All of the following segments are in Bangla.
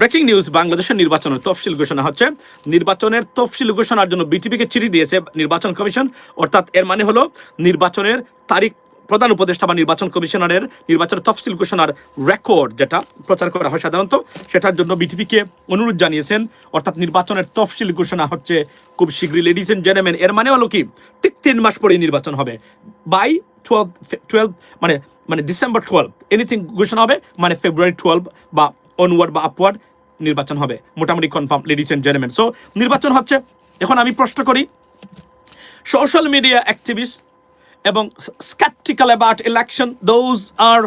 ব্রেকিং নিউজ বাংলাদেশের নির্বাচনের তফসিল ঘোষণা হচ্ছে। নির্বাচনের তফসিল ঘোষণার জন্য বিটিপিকে চিঠি দিয়েছে নির্বাচন কমিশন। অর্থাৎ এর মানে হলো নির্বাচনের তারিখ, প্রধান উপদেষ্টা বা নির্বাচন কমিশনারের নির্বাচনের তফসিল ঘোষণার রেকর্ড যেটা প্রচার করা হয় সাধারণত, সেটার জন্য বিটিপিকে অনুরোধ জানিয়েছেন। অর্থাৎ নির্বাচনের তফসিল ঘোষণা হচ্ছে খুব শীঘ্রই। লেডিস এন্ড জেন্টলম্যান এর মানে হলো কি? ঠিক তিন মাস পরেই নির্বাচন হবে। বাই টুয়েলভ টুয়েলভ মানে মানে ডিসেম্বর টুয়েলভ এনিথিং ঘোষণা হবে মানে ফেব্রুয়ারি টুয়েলভ বা অনওয়ার্ড বা আপওয়ার্ড নির্বাচন হবে। মোটামুটি confirm ladies and gentleman so নির্বাচন হচ্ছে। এখন আমি প্রশ্ন করি। সোশ্যাল মিডিয়া অ্যাক্টিভিস্ট এবং skeptical about election those are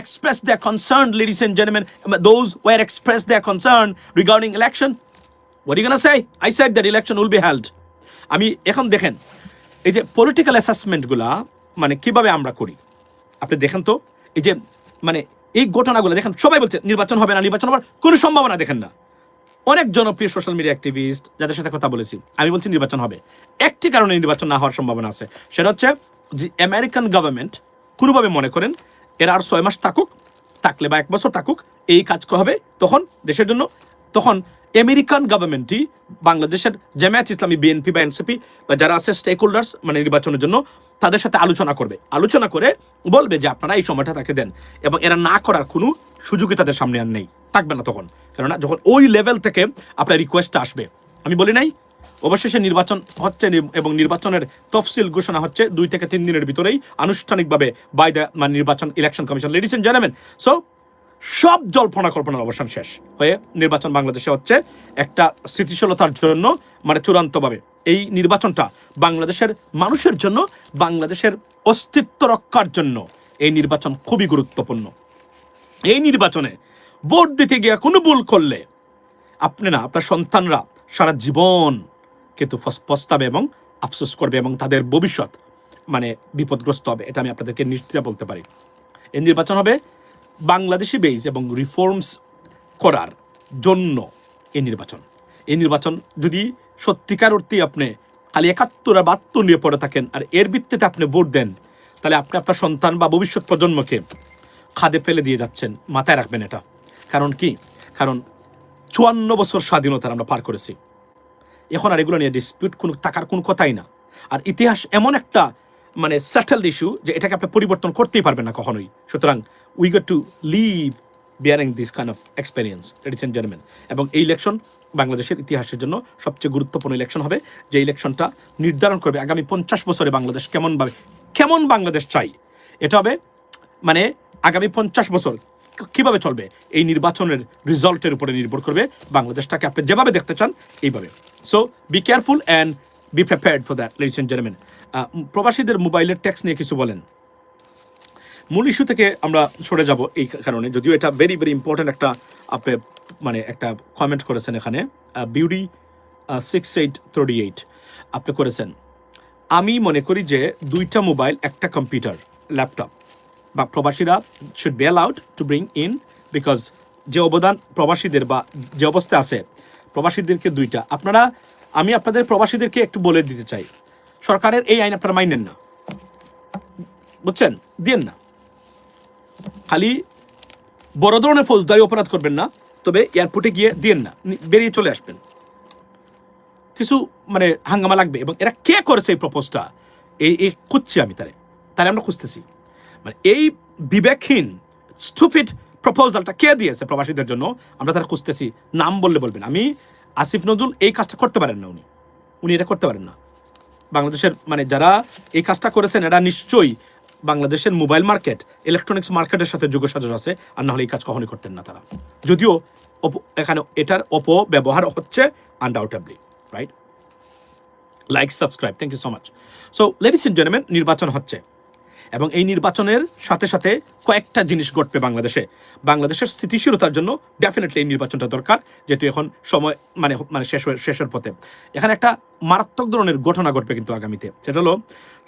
express the concern ladies and gentleman those were express the concern regarding election worry gun sigh I side that election will be held আমি এখন দেখেন, এই যে পলিটিক্যাল অ্যাসেসমেন্টগুলা মানে কীভাবে আমরা করি? আপনি দেখেন তো, এই যে মানে এই ঘটনাগুলো দেখেন, সবাই বলছে, নির্বাচন হবে না, নির্বাচন হবার কোনো সম্ভাবনা দেখেন না। অনেক জনপ্রিয় সোশ্যাল মিডিয়া অ্যাক্টিভিস্ট যাদের সাথে কথা বলেছি, আমি বলছি নির্বাচন হবে। একটি কারণে নির্বাচন না হওয়ার সম্ভাবনা আছে, সেটা হচ্ছে যে আমেরিকান গভর্নমেন্ট কোনোভাবে মনে করেন, এরা আর ছয় মাস থাকুক, থাকলে বা এক বছর থাকুক, এই কাজ হবে, তখন দেশের জন্য আমেরিকান গভর্নমেন্টই বাংলাদেশের জামায়াত ইসলামী বিএনপি বা এনসিপি বা যারা আছে স্টেক হোল্ডার্স মানে নির্বাচনের জন্য, তাদের সাথে আলোচনা করবে। আলোচনা করে বলবে যে, আপনারা এই সময়টা তাকে দেন। এবং এরা না করার কোনো সুযোগই তাদের সামনে আর নেই। থাকবে না তখন। কেননা যখন ওই লেভেল থেকে আপনার রিকোয়েস্টটা আসবে। আমি বলি নাই? অবশেষে নির্বাচন হচ্ছে এবং নির্বাচনের তফসিল ঘোষণা হচ্ছে দুই থেকে তিন দিনের ভিতরেই। আনুষ্ঠানিকভাবে বাই দ্য মানে নির্বাচন election commission ladies and gentleman so সব জল্পনা কল্পনার অবসান শেষ হয়ে নির্বাচন বাংলাদেশে হচ্ছে একটা স্থিতিশীলতার জন্য মানে চূড়ান্তভাবে। এই নির্বাচনটা বাংলাদেশের মানুষের জন্য, বাংলাদেশের অস্তিত্ব রক্ষার জন্য এই নির্বাচন খুবই গুরুত্বপূর্ণ। এই নির্বাচনে ভোট দিতে গিয়ে কোনো ভুল করলে আপনি না, আপনার সন্তানরা সারা জীবন কিন্তু পস্তাবে এবং আফসোস করবে এবং তাদের ভবিষ্যৎ মানে বিপদগ্রস্ত হবে। এটা আমি আপনাদেরকে নিশ্চিত বলতে পারি। এই নির্বাচন হবে বাংলাদেশি বেস এবং রিফর্মস করার জন্য এই নির্বাচন। এই নির্বাচন যদি সত্যিকার অর্থেই আপনি খালি একাত্তর আর বাহাত্তর নিয়ে পড়ে থাকেন আর এর ভিত্তিতে আপনি ভোট দেন, তাহলে আপনি আপনার সন্তান বা ভবিষ্যৎ প্রজন্মকে খাদে ফেলে দিয়ে যাচ্ছেন, মাথায় রাখবেন এটা। কারণ কি? কারণ চুয়ান্ন বছর স্বাধীনতার আমরা পার করেছি। এখন আর এগুলো নিয়ে ডিসপিউট কোনো, থাকার কোনো কথাই না। আর ইতিহাস এমন একটা মানে সেটেলড ইস্যু যে এটাকে আপনি পরিবর্তন করতেই পারবেন না কখনোই। সুতরাং we got to live bearing this kind of experience ladies and gentleman এবং এই ইলেকশন বাংলাদেশের ইতিহাসের জন্য সবচেয়ে গুরুত্বপূর্ণ ইলেকশন হবে, যে ইলেকশনটা নির্ধারণ করবে আগামী পঞ্চাশ বছরে বাংলাদেশ কেমনভাবে কেমন বাংলাদেশ চাই। এটা হবে মানে আগামী পঞ্চাশ বছর কীভাবে চলবে, এই নির্বাচনের রেজাল্টের উপরে নির্ভর করবে বাংলাদেশটাকে আপনি যেভাবে দেখতে চান, এইভাবে। So be careful and be prepared for that ladies and gentleman প্রবাসীদের মোবাইলের ট্যাক্স নিয়ে কিছু বলেন। মূল ইস্যু থেকে আমরা সরে যাব এই কারণে। যদিও এটা ভেরি ভেরি ইম্পর্ট্যান্ট একটা আপনি মানে একটা কমেন্ট করেছেন এখানে। Beauty six eight thirty eight আপনি করেছেন। আমি মনে করি যে দুইটা মোবাইল একটা কম্পিউটার ল্যাপটপ বা প্রবাসীরা should be allowed to bring in because যে অবদান প্রবাসীদের বা যে অবস্থা আছে, প্রবাসীদেরকে দুইটা। আপনারা, আমি আপনাদের প্রবাসীদেরকে একটু বলে দিতে চাই। সরকারের এই আইন আপনারা মাইনেন না। বুঝছেন? দিয়েন না। খালি বড় ধরনের ফৌজদারি অপরাধ করবেন না, তবে এয়ারপোর্টে গিয়ে দিয়েন না বেরিয়ে চলে আসবেন। কিছু মানে হাঙ্গামা লাগবে এবং এরা কে করেছে এই প্রপোজটা এই এই খুঁজছি আমি তারে তারে আমরা খুঁজতেছি। মানে এই বিবেকহীন স্টুপিড প্রপোজালটা কে দিয়েছে প্রবাসীদের জন্য? আমরা তারা খুঁজতেছি, নাম বললে বলবেন। আমি আসিফ নজরুল এই কাজটা করতে পারেন না উনি। উনি এটা করতে পারেন না। বাংলাদেশের মানে যারা এই কাজটা করেছেন, এরা নিশ্চয়ই বাংলাদেশের মোবাইল মার্কেট ইলেকট্রনিক্স মার্কেটের সাথে যোগসাজশ আছে, আর নাহলে এই কাজ কখনই করতেন না তারা। যদিও এখানে এটার অপব্যবহার হচ্ছে undoubtedly right like subscribe thank you so much so ladies in gentleman নির্বাচন হচ্ছে। এবং এই নির্বাচনের সাথে সাথে কয়েকটা জিনিস ঘটবে বাংলাদেশে। বাংলাদেশের স্থিতিশীলতার জন্য ডেফিনেটলি এই নির্বাচনটা দরকার, যেহেতু এখন সময় মানে মানে শেষ শেষের পথে। এখানে একটা মারাত্মক ধরনের ঘটনা ঘটবে কিন্তু আগামীতে। সেটা হলো,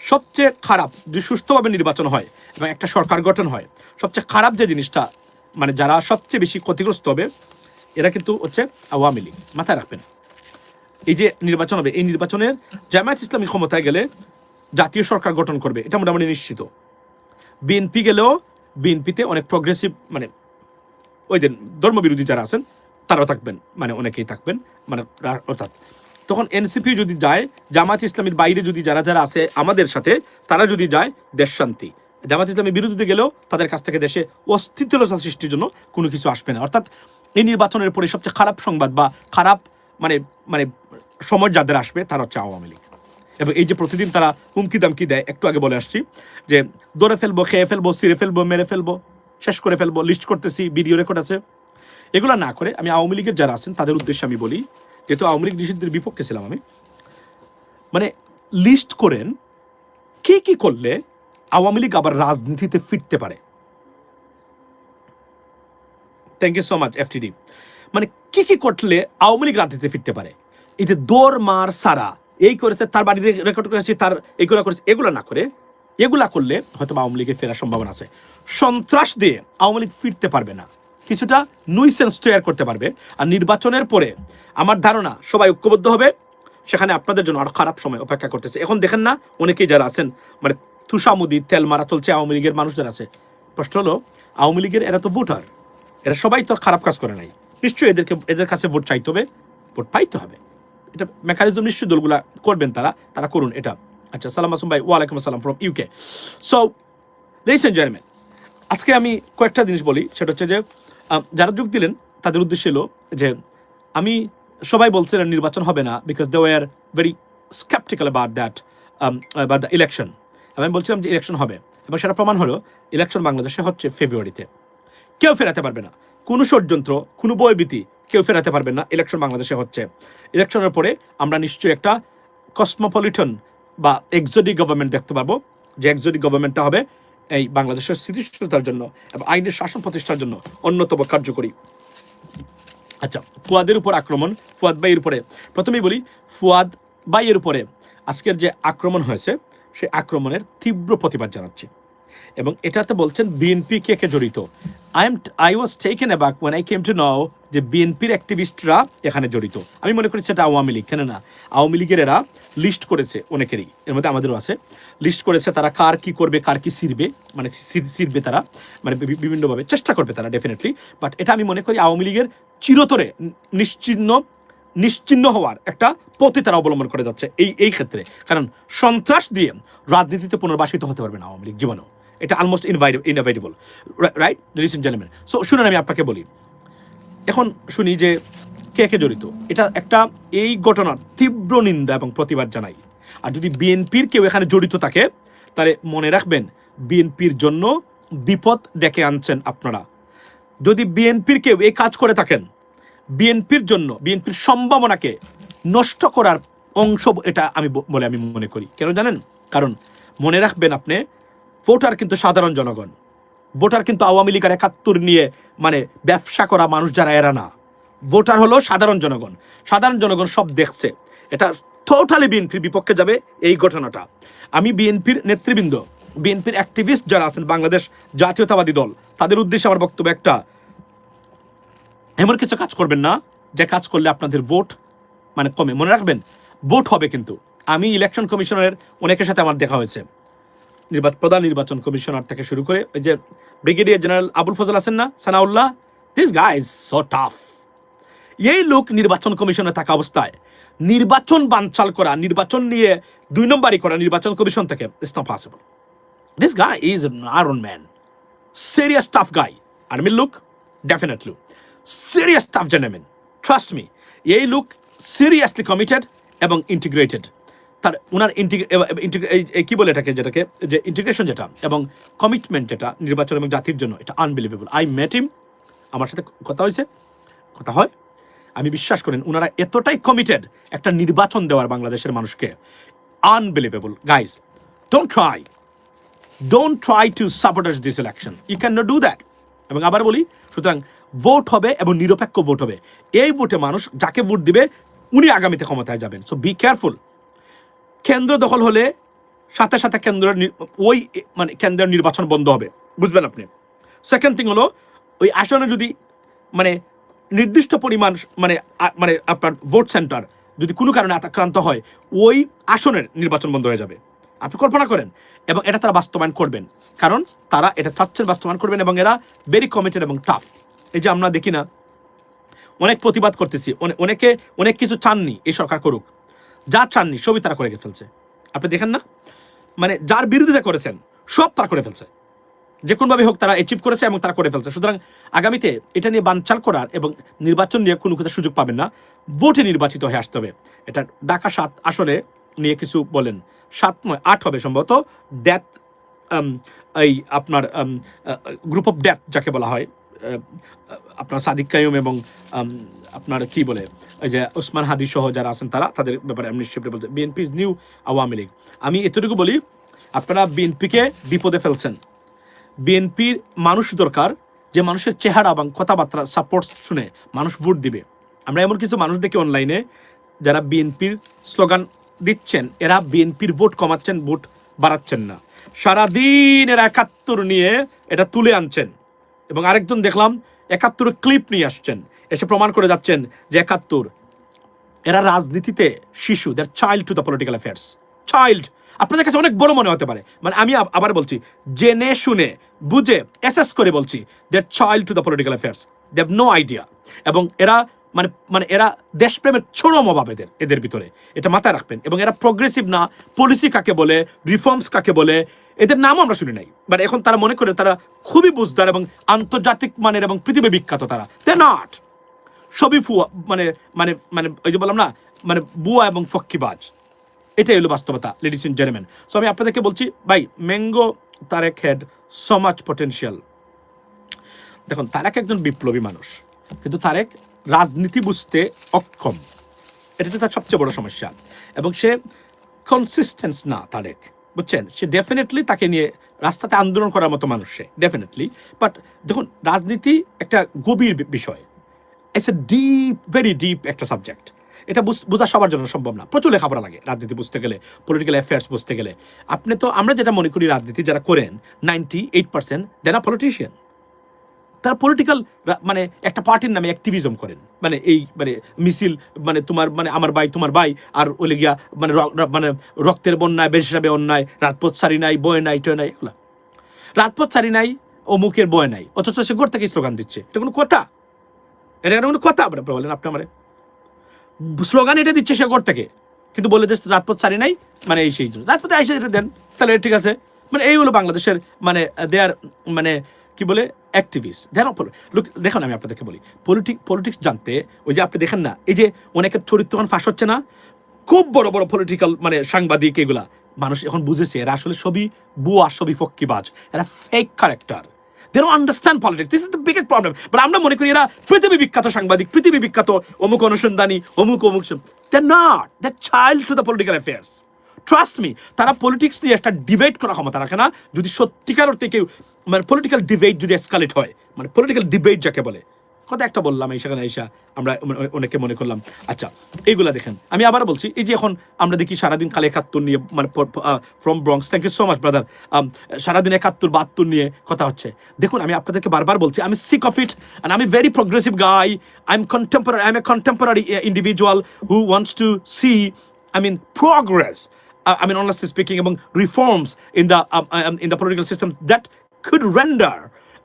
সবচেয়ে খারাপ যদি সুস্থভাবে নির্বাচন হয় এবং একটা সরকার গঠন হয়, সবচেয়ে খারাপ যে জিনিসটা মানে যারা সবচেয়ে বেশি ক্ষতিগ্রস্ত হবে, এরা কিন্তু হচ্ছে আওয়ামী লীগ। মাথায় রাখবেন, এই যে নির্বাচন হবে, এই নির্বাচনের জামায়াত ইসলামী ক্ষমতায় গেলে জাতীয় সরকার গঠন করবে, এটা মোটামুটি নিশ্চিত। বিএনপি গেলেও বিএনপিতে অনেক প্রগ্রেসিভ মানে ওই দিন ধর্মবিরোধী যারা আছেন, তারাও থাকবেন মানে অনেকেই থাকবেন মানে অর্থাৎ তখন এনসিপি যদি যায়, জামাত ইসলামের বাইরে যদি যারা যারা আছে আমাদের সাথে, তারা যদি যায়, দেশ শান্তি। জামাত ইসলামের বিরুদ্ধে গেলেও তাদের কাছ থেকে দেশে অস্থিতিরতা সৃষ্টির জন্য কোনো কিছু আসবে না। অর্থাৎ এই নির্বাচনের পরে সবচেয়ে খারাপ সংবাদ বা খারাপ মানে মানে সময় যাদের আসবে, তারা হচ্ছে আওয়ামী লীগ। এবং এই যে প্রতিদিন তারা হুমকি দামকি দেয়, একটু আগে বলে আসছি, যে দৌড়ে ফেলব, খেয়ে ফেলব সিরে ফেলব, মেরে ফেলব, শেষ করে ফেলব লিস্ট করতেছি ভিডিও রেকর্ড আছে। এগুলো না করে আমি আওয়ামী লীগের যারা আছেন, তাদের উদ্দেশ্যে আমি বলি, যেহেতু আওয়ামী লীগ নিষিদ্ধের বিপক্ষে ছিলাম আমি মানে লিস্ট করেন, কি কি করলে আওয়ামী লীগ আবার রাজনীতিতে ফিরতে পারে? Thank you so much FTD মানে কি কি করলে আওয়ামী লীগ রাজনীতিতে ফিরতে পারে? এই যে দৌড় মার সারা এই করেছে, তার বাড়ি রেকর্ড করেছে তার এইগুলো করেছে, এগুলো না করে, এগুলা করলে হয়তো আওয়ামী লীগের ফেরার সম্ভাবনা আছে। সন্ত্রাস দিয়ে আওয়ামী লীগ ফিরতে পারবে না। কিছুটা নুইসেন্স তৈরি করতে পারবে। আর নির্বাচনের পরে আমার ধারণা, সবাই ঐক্যবদ্ধ হবে। সেখানে আপনাদের জন্য আরও খারাপ সময় অপেক্ষা করতেছে। এখন দেখেন না, অনেকেই যারা আছেন মানে তুষামুদি তেল মারা চলছে, আওয়ামী লীগের মানুষ যারা আছে। প্রশ্ন হলো, আওয়ামী লীগের এরা তো ভোটার। এরা সবাই তো খারাপ কাজ করে নাই। নিশ্চয়ই এদেরকে, এদের কাছে ভোট চাইতে হবে, ভোট পাইতে হবে। এটা মেকানিজম নিশ্চয়ই দলগুলা করবেন তারা তারা করুন এটা। আচ্ছা সালাম আসুম ভাই, ওয়ালাইকুম আসসালাম from UK so ladies and gentleman আজকে আমি কয়েকটা জিনিস বলি, সেটা হচ্ছে যে যারা যোগ দিলেন, তাদের উদ্দেশ্য হলো যে, আমি, সবাই বলছিলেন নির্বাচন হবে না because they were very skeptical about that about the election আমি বলছিলাম যে ইলেকশন হবে। এবং সেটা প্রমাণ হলো ইলেকশন বাংলাদেশে হচ্ছে ফেব্রুয়ারিতে কেউ ফেরাতে পারবে না। কোনো ষড়যন্ত্র, কোনো বয়বীতি কেউ ফেরাতে পারবে না ইলেকশন বাংলাদেশে হচ্ছে। ইলেকশনের পরে আমরা নিশ্চয়ই একটা কসমোপলিটন বা এক্সোডিক গভর্নমেন্ট দেখতে পারব, যে এক্সোডিক গভর্নমেন্টটা হবে এই বাংলাদেশের স্থিতিশীলতার জন্য এবং আইনের শাসন প্রতিষ্ঠার জন্য অন্যতম কার্যকরী। আচ্ছা ফুয়াদের উপর আক্রমণ, ফুয়াদ বাইয়ের উপরে। প্রথমেই বলি, ফুয়াদ বাইয়ের উপরে আজকের যে আক্রমণ হয়েছে, সেই আক্রমণের তীব্র প্রতিবাদ জানাচ্ছি। এবং এটাতে বলছেন বিএনপি কে কে জড়িত? I am I was taken aback when I came to know যে বিএনপির অ্যাক্টিভিস্টরা এখানে জড়িত। আমি মনে করি সেটা আওয়ামী লীগ কেন না আওয়ামী লীগের এরা লিস্ট করেছে অনেকেরই। এর মধ্যে আমাদেরও আছে। লিস্ট করেছে তারা কার কি করবে, কার কি সিরবে মানে সির- সিরবে তারা মানে বিভিন্নভাবে চেষ্টা করবে তারা ডেফিনেটলি বাট এটা আমি মনে করি আওয়ামী লীগের চিরতরে নিশ্চিহ্ন নিশ্চিহ্ন হওয়ার একটা পথে তারা অবলম্বন করে যাচ্ছে এই এই ক্ষেত্রে। কারণ সন্ত্রাস দিয়ে রাজনীতিতে পুনর্বাসিত হতে পারবে না আওয়ামী লীগ জীবনেও। এটা almost inevitable right listen gentleman so শুনুন আমি আপনাকে বলি। এখন শুনি যে কে কে জড়িত? এটা একটা এই ঘটনার তীব্র নিন্দা এবং প্রতিবাদ জানাই। আর যদি বিএনপির কেউ এখানে জড়িত থাকে, তাহলে মনে রাখবেন, বিএনপির জন্য বিপদ ডেকে আনছেন আপনারা। যদি বিএনপির কেউ এই কাজ করে থাকেন, বিএনপির জন্য, বিএনপির সম্ভাবনাকে নষ্ট করার অংশ এটা আমি বলে আমি মনে করি। কেন জানেন? কারণ মনে রাখবেন আপনি ভোটার কিন্তু সাধারণ জনগণ। ভোটার কিন্তু আওয়ামী লীগের একাত্তর নিয়ে মানে ব্যবসা করা মানুষ যারা, এরা না। ভোটার হলো সাধারণ জনগণ। সাধারণ জনগণ সব দেখছে। এটা টোটালি বিএনপির বিপক্ষে যাবে এই ঘটনাটা। আমি বিএনপির নেতৃবৃন্দ বিএনপির অ্যাক্টিভিস্ট যারা আছেন বাংলাদেশ জাতীয়তাবাদী দল, তাদের উদ্দেশ্যে আমার বক্তব্য একটা। এমন কিছু কাজ করবেন না, যে কাজ করলে আপনাদের ভোট মানে কমে। মনে রাখবেন, ভোট হবে কিন্তু। আমি ইলেকশন কমিশনারের অনেকের সাথে আমার দেখা হয়েছে। নির্বাচন, প্রধান নির্বাচন কমিশনার থেকে শুরু করে ওই যে ব্রিগেডিয়ার জেনারেল আবুল ফজল আছেন না, Sanaullah this guy is so tough এই লোক নির্বাচন কমিশনে থাকা অবস্থায় নির্বাচন বানচাল করা, নির্বাচন নিয়ে দুই নম্বরই করা নির্বাচন কমিশন থেকে it's not this guy is our own man serious tough guy. আর্মির look definitely serious tough gentleman trust me এই লুক সিরিয়াসলি কমিটেড এবং ইন্টিগ্রেটেড তার ওনার কি বলে এটাকে, যেটাকে, যে ইন্টিগ্রেশন যেটা এবং কমিটমেন্ট যেটা নির্বাচন এবং জাতির জন্য, এটা আনবিলিভেবল আই মেট হিম আমার সাথে কথা হয়েছে, কথা হয়। আমি বিশ্বাস করেন ওনারা এতটাই কমিটেড একটা নির্বাচন দেওয়ার বাংলাদেশের মানুষকে। Unbelievable guys don't try don't try to supports this election you can not do that এবং আবার বলি, সুতরাং ভোট হবে এবং নিরপেক্ষ ভোট হবে। এই ভোটে মানুষ যাকে ভোট দিবে, উনি আগামীতে ক্ষমতায় যাবেন। সো বি কেয়ারফুল কেন্দ্র দখল হলে সাথে সাথে কেন্দ্রের ওই মানে কেন্দ্রের নির্বাচন বন্ধ হবে। বুঝবেন আপনি? সেকেন্ড থিং হলো, ওই আসনে যদি মানে নির্দিষ্ট পরিমাণ মানে মানে আপনার ভোট সেন্টার যদি কোনো কারণে আক্রান্ত হয়, ওই আসনের নির্বাচন বন্ধ হয়ে যাবে। আপনি কল্পনা করেন, এবং এটা তারা বাস্তবায়ন করবেন। কারণ তারা এটা চাচ্ছেন বাস্তবায়ন করবেন, এবং এরা ভেরি কমিটেড এবং টাফ এই যে আমরা দেখি না, অনেক প্রতিবাদ করতেছি, অনে- অনেকে অনেক কিছু চাননি, এই সরকার করুক। যা চাননি সবই তারা করে ফেলছে। আপনি দেখেন না? মানে যার বিরোধিতা করেছেন, সব তারা করে ফেলছে। যে কোনোভাবে হোক তারা অ্যাচিভ করেছে এবং তারা করে ফেলছে। সুতরাং আগামীতে এটা নিয়ে বানচাল করার এবং নির্বাচন নিয়ে কোনো কোথাও সুযোগ পাবেন না। ভোটে নির্বাচিত হয়ে আসতে হবে। এটা ঢাকা সাত আসলে নিয়ে কিছু বলেন। সাত নয়, আট হবে সম্ভবত। ডেথ এই আপনার গ্রুপ অফ ডেথ যাকে বলা হয়। আপনার সাদিক কায়ুম এবং আপনার কি বলে, এই যে ওসমান হাদি সহ যারা আছেন তারা, তাদের ব্যাপারে নিশ্চয় বলতে বিএনপি ইজ নিউ আওয়ামী লীগ। আমি এতটুকু বলি, আপনারা বিএনপিকে বিপদে ফেলছেন। বিএনপির মানুষ দরকার যে মানুষের চেহারা এবং কথাবার্তা সাপোর্ট শুনে মানুষ ভোট দিবে। আমরা এমন কিছু মানুষ দেখি অনলাইনে যারা বিএনপির স্লোগান দিচ্ছেন, এরা বিএনপির ভোট কমাচ্ছেন ভোট বাড়াচ্ছেন না। সারাদিন এরা একাত্তর নিয়ে এটা তুলে আনছেন। এবং আরেকজন দেখলাম একাত্তরের ক্লিপ নিয়ে আসছেন। এসে প্রমাণ করে যাচ্ছেন যে একাত্তর, এরা রাজনীতিতে শিশু there child to the political affairs child আপনাদের কাছে অনেক বড় মনে হতে পারে। মানে আমি আবার বলছি, জেনে শুনে, বুঝে অ্যাসেস করে বলছি there child to the political affairs they have no idea এবং এরা মানে মানে এরা দেশপ্রেমের চরম অভাব এদের এদের ভিতরে। এটা মাথায় রাখবেন। এবং এরা প্রগ্রেসিভ না পলিসি কাকে বলে রিফর্মস কাকে বলে, এদের নামও আমরা শুনি নাই। বাট এখন তারা মনে করে তারা খুবই বুঝদার এবং আন্তর্জাতিক মানের এবং পৃথিবী বিখ্যাত তারা। দে নট সবই ফুয়া মানে মানে মানে ওই যে বললাম না মানে বুয়া এবং ফক্কিবাজ। এটাই হলো বাস্তবতা লেডিস ইন জেন্টলম্যান সো আমি আপনাদেরকে বলছি, ভাই mango Tarek had so much potential দেখুন তারেক একজন বিপ্লবী মানুষ। কিন্তু তারেক রাজনীতি বুঝতে অক্ষম। এটা তার সবচেয়ে বড় সমস্যা। এবং সে কনসিস্টেন্স না, তারেক। বুঝছেন? সে ডেফিনেটলি তাকে নিয়ে রাস্তাতে আন্দোলন করার মতো মানুষ সে ডেফিনেটলি বাট দেখুন, রাজনীতি একটা গভীর বিষয়। It's a deep very deep একটা সাবজেক্ট এটা বুঝ- বোঝা সবার জন্য সম্ভব না। প্রচুর লেখাপড়া লাগে রাজনীতি বুঝতে গেলে পলিটিক্যাল অ্যাফেয়ার্স বুঝতে গেলে। আপনি তো, আমরা যেটা মনে করি রাজনীতি যারা করেন ninety eight percent then a politician তারা পলিটিক্যাল মানে একটা পার্টির নামে অ্যাক্টিভিজম করেন। মানে এই মানে মিছিল মানে তোমার মানে আমার ভাই, তোমার ভাই, আর ওলে গিয়া মানে মানে রক্তের বন্যায়, বেশ হিসাবে অন্যায়, রাজপথ সারি নাই, বয় নাই, টয় নাই, এগুলা। রাজপথ সারি নাই অমুকের বয় নাই, অথচ সে ঘর থেকে স্লোগান দিচ্ছে। এটা কোনো কথা? এটা কোনো কথা? আপনার বলেন আপনি আমার। স্লোগান এটা দিচ্ছে সে ঘর থেকে। কিন্তু বলে যে রাজপথ সারি নাই মানে এই সেই জন্য রাজপথে আইসে এটা দেন, তাহলে ঠিক আছে। মানে এই হলো বাংলাদেশের মানে দেয়ার মানে কি বলে? অ্যাক্টিভিস্ট দেন লুক দেখুন আমি আপনাদেরকে বলি পলিটিক পলিটিক্স জানতে, ওই যে আপনি দেখেন না, এই যে অনেকের চরিত্রখান ফাঁস হচ্ছে না, খুব বড় বড় পলিটিক্যাল মানে সাংবাদিক এগুলা। মানুষ এখন বুঝেছে, এরা আসলে সবই বুয়া সবই ফক্কিবাজ, এরা fake character they understand politics this is the biggest problem but আমরা মনে করি এরা পৃথিবী বিখ্যাত সাংবাদিক, পৃথিবী বিখ্যাত, অমুক অনুসন্ধানী, অমুক অমুক they not the child to the political affairs trust me তারা পলিটিক্স নিয়ে একটা ডিবেট করার ক্ষমতা রাখে না। যদি সত্যিকার অর্থে কেউ মানে পলিটিক্যাল ডিবেট যদি এসকালেট হয় মানে পলিটিক্যাল ডিবেট যাকে বলে কথা একটা বললাম এই সেখানে এসা আমরা অনেকে মনে করলাম আচ্ছা এইগুলা দেখেন আমি আবার বলছি এই যে এখন আমরা দেখি সারাদিন কালে একাত্তর নিয়ে মানে from Bronx thank you so much brother সারাদিন একাত্তর বাহাত্তর নিয়ে কথা হচ্ছে। দেখুন আমি আপনাদেরকে বারবার বলছি আমি সিক অফ ইট অ্যান্ড আমি very progressive guy I am contemporary I am a contemporary individual who wants to see I mean progress I mean, honestly reforms in the um, um, in the political system that could render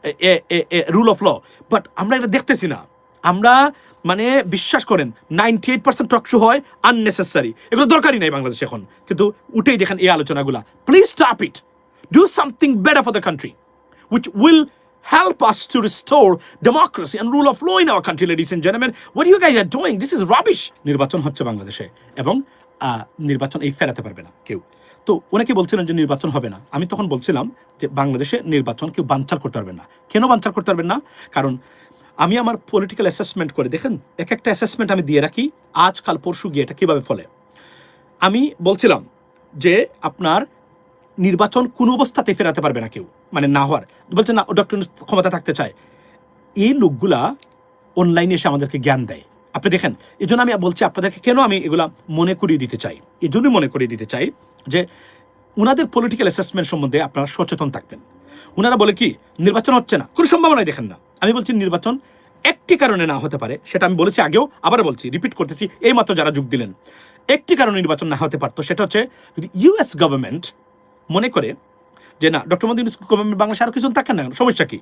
a, a, a, rule of law. But আমরা এটা দেখতেছি না আমরা মানে বিশ্বাস করেন ninety eight percent talk show হয় আননেসেসারি এগুলো দরকারই নাই বাংলাদেশ এখন কিন্তু উঠেই দেখেন এই আলোচনাগুলা please stop it do something better for the country which will help us to restore democracy and rule of law in our country, ladies and gentlemen. What you guys are doing, this is rubbish. নির্বাচন হচ্ছে বাংলাদেশে এবং নির্বাচন এই ফেরাতে পারবে না কেউ তো ওনাকে বলছিলেন যে নির্বাচন হবে না। আমি তখন বলছিলাম যে বাংলাদেশে নির্বাচন কেউ বানচাল করতে পারবেন না। কেন বানচাল করতে পারবেন না? কারণ আমি আমার পলিটিক্যাল অ্যাসেসমেন্ট করে, দেখেন এক একটা অ্যাসেসমেন্ট আমি দিয়ে রাখি আজকাল পরশু গিয়ে এটা কীভাবে ফলে। আমি বলছিলাম যে আপনার নির্বাচন কোনো অবস্থাতে ফেরাতে পারবে না কেউ মানে না হওয়ার। বলছে না ডক্টর ক্ষমতা থাকতে চায়। এই লোকগুলা অনলাইনে এসে আমাদেরকে জ্ঞান দেয়। আপনি দেখেন এই জন্য আমি বলছি আপনাদেরকে কেন আমি এগুলা মনে করিয়ে দিতে চাই? এই জন্যই মনে করিয়ে দিতে চাই যে ওনাদের পলিটিক্যাল অ্যাসেসমেন্ট সম্বন্ধে আপনারা সচেতন থাকবেন। ওনারা বলে কি, নির্বাচন হচ্ছে না। কোনো সম্ভাবনাই দেখেন না। আমি বলছি নির্বাচন একটি কারণে না হতে পারে, সেটা আমি বলেছি আগেও আবার বলছি রিপিট করতেছি এই মাত্র যারা যোগ দিলেন। একটি কারণে নির্বাচন না হতে পারতো, সেটা হচ্ছে যদি ইউএস গভর্নমেন্ট মনে করে যে, না ডক্টর মোদী গভর্নমেন্ট বাংলাদেশে আরও কিছু থাকেন না সমস্যা কি?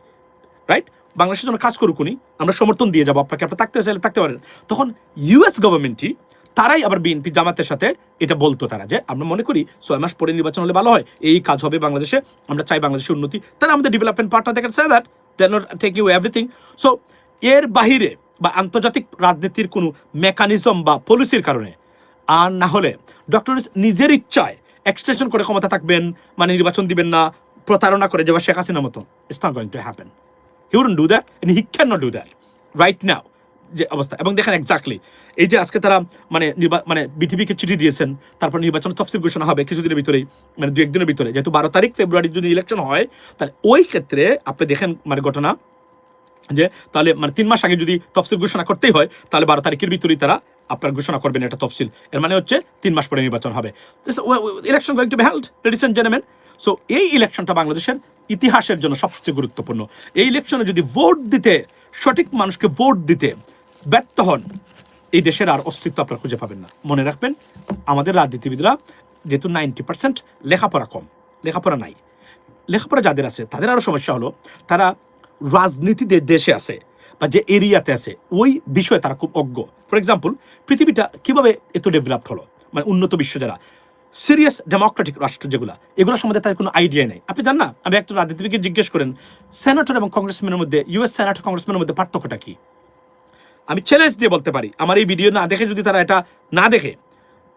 রাইট বাংলাদেশের জন্য কাজ করুক উনি, আমরা সমর্থন দিয়ে যাব আপনাকে আপনি থাকতে চাইলে থাকতে পারেন। তখন ইউএস গভর্নমেন্টই তারাই আবার বিএনপি জামাতের সাথে এটা বলতো তারা যে, আমরা মনে করি ছয় মাস পরে নির্বাচন হলে ভালো হয়, এই কাজ হবে বাংলাদেশে, আমরা চাই বাংলাদেশের উন্নতি। তারা আমাদের ডেভেলপমেন্ট পার্টনার দেখেন sir that they not take you everything so এর বাহিরে বা আন্তর্জাতিক রাজনীতির কোনো মেকানিজম বা পলিসির কারণে, আর না হলে ডক্টর নিজের ইচ্ছায় এক্সটেনশন করে ক্ষমতা থাকবেন মানে নির্বাচন দিবেন না, প্রতারণা করে যাওয়া শেখ হাসিনার মতো। It's not going to happen he wouldn't do that and he can not do that right now যে অবস্থা। এবং দেখেন এক্স্যাক্টলি এই যে আজকে তারা মানে মানে বিটিভিকে চিঠি দিয়েছেন, তারপর নির্বাচন তফসিল ঘোষণা হবে কিছুদিনের ভিতরেই মানে দু একদিনের ভিতরে। যেহেতু বারো তারিখ ফেব্রুয়ারি যদি ইলেকশন হয়, তাহলে ওই ক্ষেত্রে আপনি দেখেন মানে ঘটনা, যে তাহলে মানে তিন মাস আগে যদি তফসিল ঘোষণা করতেই হয়, তাহলে বারো তারিখের ভিতরেই তারা আপনার ঘোষণা করবেন এটা তফসিল। এর মানে হচ্ছে তিন মাস পরে নির্বাচন হবে। Election going to be held ladies and gentleman so এই ইলেকশনটা বাংলাদেশের ইতিহাসের জন্য সবচেয়ে গুরুত্বপূর্ণ। এই ইলেকশনে যদি ভোট দিতে, সঠিক মানুষকে ভোট দিতে ব্যর্থ হন, এই দেশের আর অস্তিত্ব আপনারা খুঁজে পাবেন না। মনে রাখবেন, আমাদের রাজনীতিবিদরা যেহেতু নাইনটি পার্সেন্ট লেখাপড়া কম, লেখাপড়া নাই। লেখাপড়া যাদের আছে, তাদের আরও সমস্যা হলো, তারা রাজনীতিতে দেশে আছে বা যে এরিয়াতে আছে, ওই বিষয়ে তারা খুব অজ্ঞ। ফর এক্সাম্পল পৃথিবীটা কীভাবে এত ডেভেলপ হলো? মানে উন্নত বিশ্ব যারা সিরিয়াস ডেমোক্রেটিক রাষ্ট্র যেগুলো এগুলো সম্বন্ধে তার কোনো আইডিয়া নেই। আপনি জান না, আমি একটা রাজনীতিবিদকে জিজ্ঞেস করেন সেনেটর এবং কংগ্রেসম্যানের মধ্যে ইউএস সেনেটর কংগ্রেসম্যানের মধ্যে পার্থক্যটা কি? আমি চ্যালেঞ্জ দিয়ে বলতে পারি, আমার এই ভিডিও না দেখে যদি তারা এটা না দেখে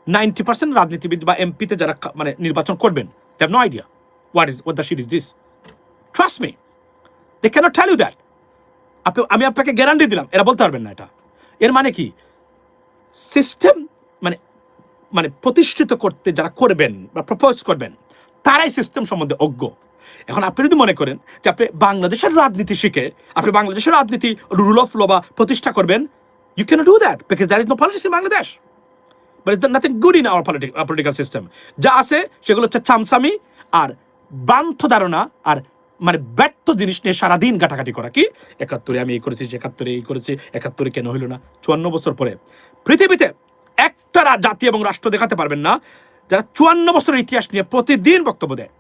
নাইনটি পার্সেন্ট রাজনীতিবিদ বা এমপিতে যারা মানে নির্বাচন করবেন they have no idea what is what the shit is this trust me they can't tell you that আপনি, আমি আপনাকে গ্যারান্টি দিলাম, এরা বলতে পারবেন না এটা। এর মানে কি? সিস্টেম মানে মানে প্রতিষ্ঠিত করতে যারা করবেন বা প্রপোজ করবেন, তারাই সিস্টেম সম্বন্ধে অজ্ঞ। এখন আপনি যদি মনে করেন যে আপনি বাংলাদেশের রাজনীতি শিখে, আপনি বাংলাদেশের রাজনীতি রুল অফ ল বা প্রতিষ্ঠা করবেন you can do that because there is no politics in Bangladesh but is nothing good in our politic political system যা আছে সেগুলো হচ্ছে চামচামি আর বান্ধ ধারণা আর মানে ব্যর্থ জিনিস নিয়ে সারাদিন ঘাটাঘাটি করা। কি? একাত্তরে আমি এই করেছি একাত্তরে এই করেছি, একাত্তরে কেন হইল না? চুয়ান্ন বছর পরে। পৃথিবীতে একটা জাতি এবং রাষ্ট্র দেখাতে পারবেন না। যারা চুয়ান্ন বছরের ইতিহাস নিয়ে প্রতিদিন বক্তব্য দেয়